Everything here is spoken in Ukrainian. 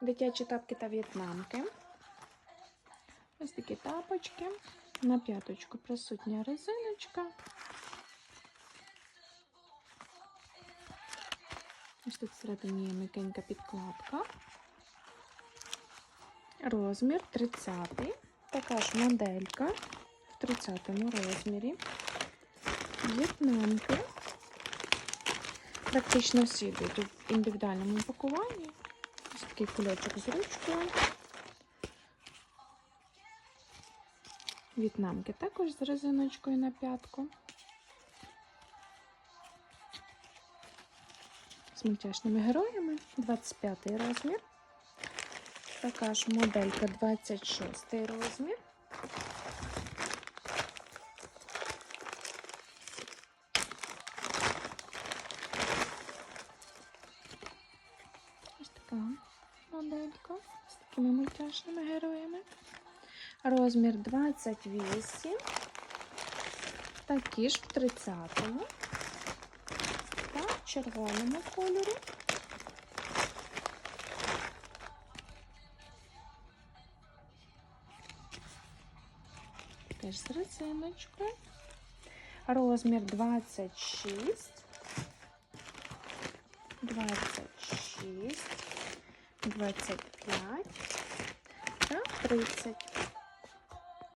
дитячі тапки та в'єтнамки. Ось такі тапочки. На п'яточку присутня резиночка. Ось тут всередині є м'якенька підкладка. Розмір 30. Така ж моделька в 30 розмірі. В'єтнамки. Практично всі йдуть в індивідуальному пакуванні. Такий кульочок з ручкою. В'єтнамки також з резиночкою на п'ятку. З мультяшними героями. 25 розмір. Така ж моделька 26 розмір. Ось така моделька з такими мультяшними героями. Розмір 28. Такі ж в 30-му. Та в червоному кольорі. Теж з резиночкою. Розмір 26. 26, 25 та 30.